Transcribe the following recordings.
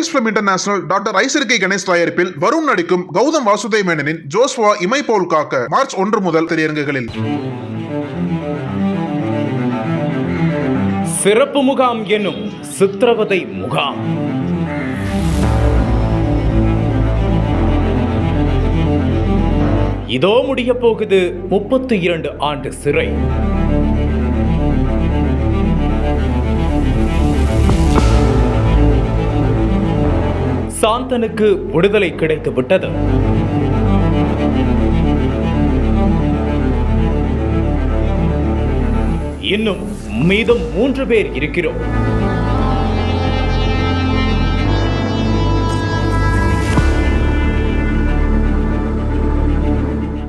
Science film international doctor ஐசருக்கை கணேஷ் தயாரிப்பில் வருண் நடிக்கும் கௌதம் வாசுதேவ் மேனனின் ஜோஸ்வா இமை போல் காக்க மார்ச் ஒன்று முதல் திரையரங்குகளில். சிறப்பு முகாம் என்னும் சித்திரவதை முகாம். இதோ முடிய போகுது முப்பத்தி இரண்டு ஆண்டு சிறை. சாந்தனுக்கு விடுதலை கிடைத்து விட்டது. இன்னும் மீதம் மூன்று பேர் இருக்கிறோம்.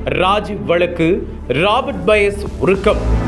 ராஜீவ் வழக்கு ராபர்ட் பயஸ் உருக்கம்.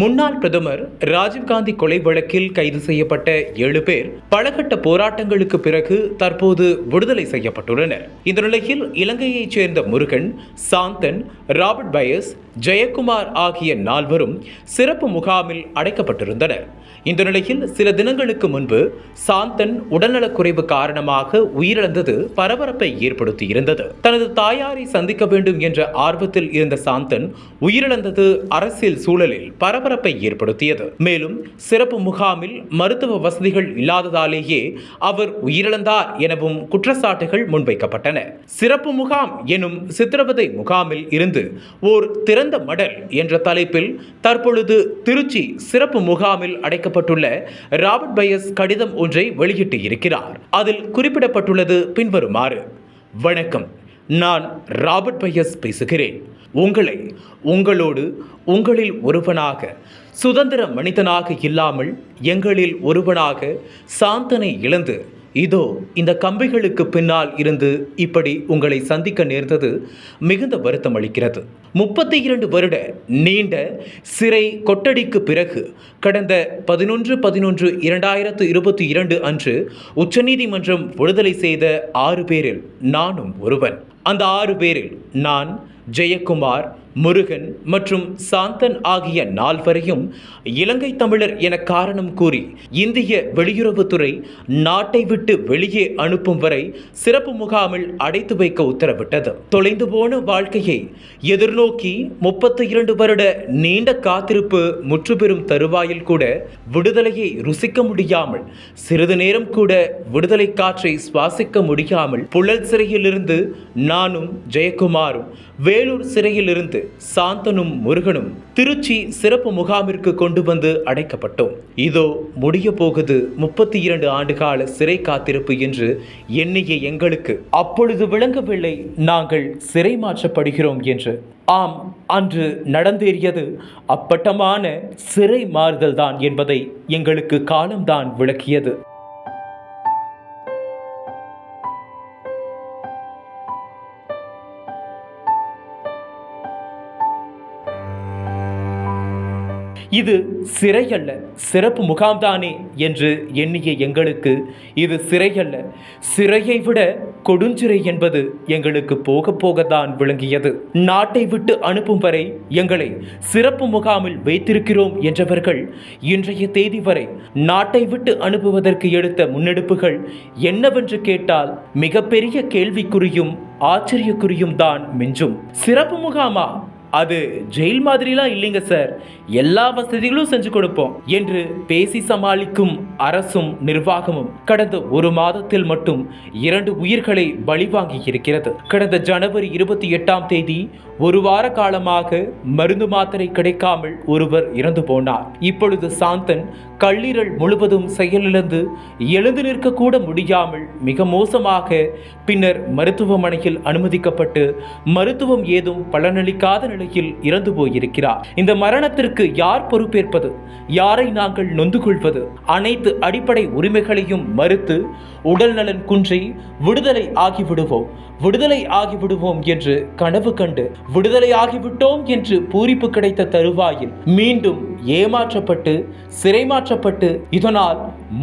முன்னாள் பிரதமர் ராஜீவ்காந்தி கொலை வழக்கில் கைது செய்யப்பட்ட ஏழு பேர் பலகட்ட போராட்டங்களுக்கு பிறகு தற்போது விடுதலை செய்யப்பட்டுள்ளனர். இந்த நிலையில் இலங்கையைச் சேர்ந்த முருகன் சாந்தன் ராபர்ட் பயஸ் ஜெயக்குமார் ஆகிய நால்வரும் சிறப்பு முகாமில் அடைக்கப்பட்டிருந்தனர். இந்த நிலையில் சில தினங்களுக்கு முன்பு சாந்தன் உடல்நலக்குறைவு காரணமாக உயிரிழந்தது பரபரப்பை ஏற்படுத்தியிருந்தது. தனது தாயாரை சந்திக்க வேண்டும் என்ற ஆர்வத்தில் இருந்த சாந்தன் உயிரிழந்தது அரசியல் சூழலில் பரபரப்பை ஏற்படுத்தியது. மேலும் சிறப்பு முகாமில் மருத்துவ வசதிகள் இல்லாததாலேயே அவர் உயிரிழந்தார் எனவும் குற்றச்சாட்டுகள் முன்வைக்கப்பட்டன. சிறப்பு முகாம் எனும் சித்திரவதை முகாமில் இருந்து ஓர் திறந்த மடல் என்ற தலைப்பில் தற்பொழுது திருச்சி சிறப்பு முகாமில் அடைக்க அடைக்கப்பட்டுள்ள ராபர்ட் பயஸ் கடிதம் ஒன்றை வெளியிட்டு இருக்கிறார். அதில் குறிப்பிடப்பட்டுள்ளது பின்வருமாறு வணக்கம் நான் ராபர்ட் பயஸ் பேசுகிறேன். உங்களை உங்களோடு உங்களில் ஒருவனாக சுதந்திர மனிதனாக இல்லாமல் எங்களில் ஒருவனாக சாந்தனை இழந்து இதோ இந்த கம்பிகளுக்கு பின்னால் இருந்து இப்படி உங்களை சந்திக்க நேர்ந்தது மிகுந்த வருத்தம் அளிக்கிறது. முப்பத்தி இரண்டு வருட நீண்ட சிறை கொட்டடிக்கு பிறகு கடந்த பதினொன்று பதினொன்று இரண்டாயிரத்து இருபத்தி இரண்டு அன்று உச்சநீதிமன்றம் விடுதலை செய்த ஆறு பேரில் நானும் ஒருவன். அந்த ஆறு பேரில் நான் ஜெயக்குமார் முருகன் மற்றும் சாந்தன் ஆகிய நால்வரையும் இலங்கை தமிழர் என காரணம் கூறி இந்திய வெளியுறவுத்துறை நாட்டை விட்டு வெளியே அனுப்பும் வரை சிறப்பு முகாமில் அடைத்து வைக்க உத்தரவிட்டது. தொலைந்து போன வாழ்க்கையை எதிர்நோக்கி முப்பத்தி இரண்டு வருட நீண்ட காத்திருப்பு முற்றுபெறும் தருவாயில் கூட விடுதலையை ருசிக்க முடியாமல் சிறிது நேரம் கூட விடுதலை காற்றை சுவாசிக்க முடியாமல் புழல் சிறையிலிருந்து நானும் ஜெயக்குமாரும் வேலூர் சிறையிலிருந்து சாந்தனும் முருகனும் திருச்சி சிறப்பு முகாமிற்கு கொண்டு வந்து அடைக்கப்பட்டோம். இதோ முடிய போகுது முப்பத்தி இரண்டு ஆண்டுகால சிறை காத்திருப்பு என்று எண்ணிய எங்களுக்கு. அப்பொழுது விளங்கவில்லை நாங்கள் சிறை மாற்றப்படுகிறோம் என்று. ஆம் அன்று நடந்தேறியது அப்பட்டமான சிறை மாறுதல் தான் என்பதை எங்களுக்கு காலம்தான் விளக்கியது. இது சிறை அல்ல சிறப்பு முகாம்தானே என்று எண்ணிய எங்களுக்கு இது சிறை அல்ல சிறையை விட கொடுஞ்சிறை என்பது எங்களுக்கு போக போகத்தான் விளங்கியது. நாட்டை விட்டு அனுப்பும் வரை எங்களை சிறப்பு முகாமில் வைத்திருக்கிறோம் என்றவர்கள் இன்றைய தேதி வரை நாட்டை விட்டு அனுப்புவதற்கு எடுத்த முன்னெடுப்புகள் என்னவென்று கேட்டால் மிகப்பெரிய கேள்விக்குறியும் ஆச்சரியக்குறியும் தான் மிஞ்சும். சிறப்பு முகாமா? அது ஜெயில் மாதிரிலாம் இல்லைங்க சார் எல்லா வசதிகளும் செஞ்சு கொடுப்போம் என்று பேசி சமாளிக்கும் அரசும் நிர்வாகமும் கடந்த ஒரு மாதத்தில் மட்டும் இரண்டு உயிர்களை பலிவாங்கி இருக்கிறது. கடந்த ஜனவரி இருபத்தி எட்டாம் தேதி ஒரு வார காலமாக மருந்து மாத்திரை கிடைக்காமல் ஒருவர் இறந்து போனார். இப்பொழுது சாந்தன் கல்லீரல் முழுவதும் செயலிழந்து எழுந்து நிற்கக்கூட முடியாமல் மிக மோசமாக பின்னர் மருத்துவமனையில் அனுமதிக்கப்பட்டு மருத்துவம் ஏதும் பலனளிக்காத நிலையில் இறந்து போயிருக்கிறார். இந்த மரணத்திற்கு யார் பொறுப்பேற்பது? யாரை நாங்கள் நொந்து கொள்வது அனைத்து அடிப்படை உரிமைகளையும் மறுத்து உடல் நலன் குன்றி விடுதலை ஆகிவிடுவோம். விடுதலை ஆகிவிடுவோம் என்று கனவு கண்டு விடுதலை ஆகிவிட்டோம் என்று பூரிப்பு கிடைத்த தருவாயில் மீண்டும் ஏமாற்றப்பட்டு சிறைமாற்றப்பட்டு இதனால்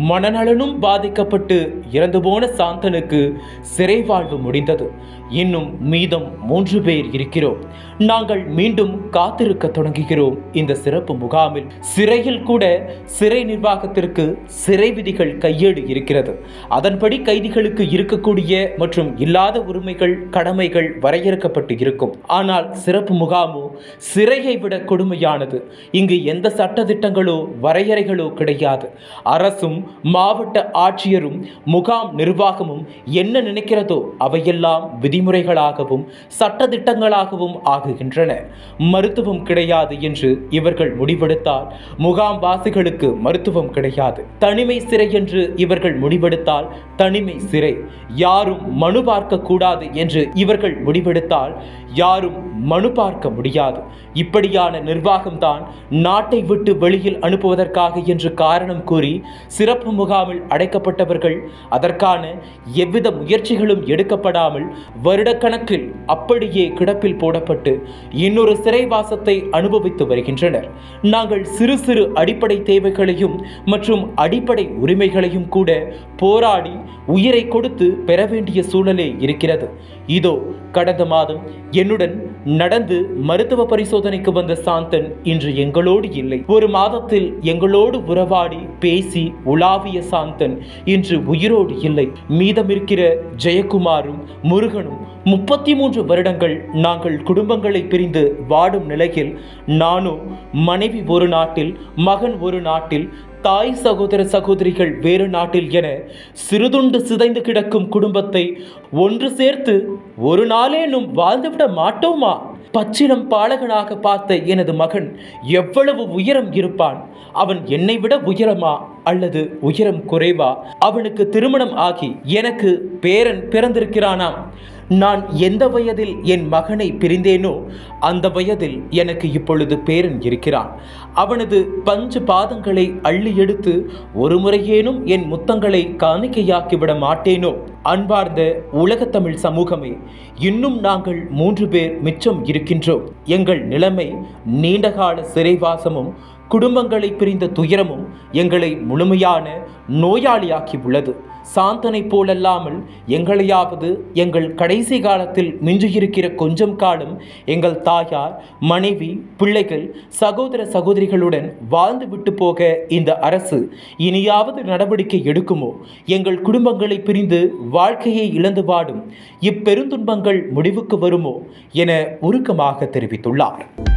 மனநலனும் பாதிக்கப்பட்டு இறந்து போன சாந்தனுக்கு சிறை வாழ்வு முடிந்தது. இன்னும் மீதம் மூன்று பேர் இருக்கிறோம். நாங்கள் மீண்டும் காத்திருக்க தொடங்குகிறோம் இந்த சிறப்பு முகாமில். சிறையில் கூட சிறை நிர்வாகத்திற்கு சிறை விதிகள் கையேடு இருக்கிறது. அதன்படி கைதிகளுக்கு இருக்கக்கூடிய மற்றும் இல்லாத உரிமைகள் கடமைகள் வரையறுக்கப்பட்டு இருக்கும். ஆனால் சிறப்பு முகாமோ சிறையை விட கொடுமையானது. இங்கு எந்த சட்டத்திட்டங்களோ வரையறைகளோ கிடையாது. அரசும் மாவட்ட ஆட்சியரும் முகாம் நிர்வாகமும் என்ன நினைக்கிறதோ அவையெல்லாம் விதிமுறைகளாகவும் சட்டதிட்டங்களாகவும் ஆகுகின்றன. மருத்துவம் கிடையாது என்று இவர்கள் முடிவெடுத்தால் முகாம்வாசிகளுக்கு மருத்துவம் கிடையாது. தனிமை சிறை என்று இவர்கள் முடிவெடுத்தால் தனிமை சிறை. யாரும் மனு பார்க்க கூடாது என்று இவர்கள் முடிவெடுத்தால் யாரும் மனு பார்க்க முடியாது. இப்படியான நிர்வாகம்தான் நாட்டை விட்டு வெளியில் அனுப்புவதற்காக என்று காரணம் கூறி சிறப்பு முகாமில் அடைக்கப்பட்டவர்கள் அதற்கான எவ்வித முயற்சிகளும் எடுக்கப்படாமல் வருடக்கணக்கில் அப்படியே கிடப்பில் போடப்பட்டு இன்னொரு சிறைவாசத்தை அனுபவித்து வருகின்றனர். நாங்கள் சிறு சிறு அடிப்படை தேவைகளையும் மற்றும் அடிப்படை உரிமைகளையும் கூட போராடி உயிரை கொடுத்து பெற வேண்டிய சூழலே இருக்கிறது. இதோ கடந்த மாதம் என்னுடன் நடந்து மருத்துவ பரிசோதனைக்கு வந்த சாந்தன் இன்று எங்களோடு இல்லை. ஒரு மாதத்தில் எங்களோடு உறவாடி பேசி உலாவிய சாந்தன் இன்று உயிரோடு இல்லை. மீதமிருக்கிற ஜெயக்குமாரும் முருகனும் முப்பத்தி மூன்று வருடங்கள் நாங்கள் குடும்பங்களை பிரிந்து வாடும் நிலையில் நானும் மனைவி ஒரு நாட்டில் மகன் ஒரு நாட்டில் தாய் சகோதர சகோதரிகள் வேறு நாட்டில் என சிறுதுண்டு சிதைந்து கிடக்கும் குடும்பத்தை ஒன்று சேர்த்து ஒரு நாளேனும் வாழ்ந்துவிட மாட்டோமா? பச்சிலம் பாலகனாக பார்த்த எனது மகன் எவ்வளவு உயரம் இருப்பான்? அவன் என்னை விட உயரமா அல்லது உயரம் குறைவா? அவனுக்கு திருமணம் ஆகி எனக்கு பேரன் பிறந்திருக்கிறானாம். நான் எந்த வயதில் என் மகனை பிரிந்தேனோ அந்த வயதில் எனக்கு இப்பொழுது பேரன் இருக்கிறான். அவனது பஞ்சு பாதங்களை அள்ளி எடுத்து ஒரு முறையேனும் என் முத்தங்களை காணிக்கையாக்கிவிட மாட்டேனோ? அன்பார்ந்த உலகத்தமிழ் சமூகமே இன்னும் நாங்கள் மூன்று பேர் மிச்சம் இருக்கின்றோம். எங்கள் நிலைமை நீண்டகால சிறைவாசமும் குடும்பங்களை பிரிந்த துயரமும் எங்களை முழுமையான நோயாளியாக்கி உள்ளது சாந்தனை போலல்லாமல் எங்களையாவது எங்கள் கடைசி காலத்தில் மிஞ்சியிருக்கிற கொஞ்சம் காலம் எங்கள் தாயார் மனைவி பிள்ளைகள் சகோதர சகோதரிகளுடன் வாழ்ந்து விட்டு போக இந்த அரசு இனியாவது நடவடிக்கை எடுக்குமோ? எங்கள் குடும்பங்களை பிரிந்து வாழ்க்கையை இழந்து வாடும் இப்பெருந்துன்பங்கள் முடிவுக்கு வருமோ? என உருக்கமாக தெரிவித்துள்ளார்.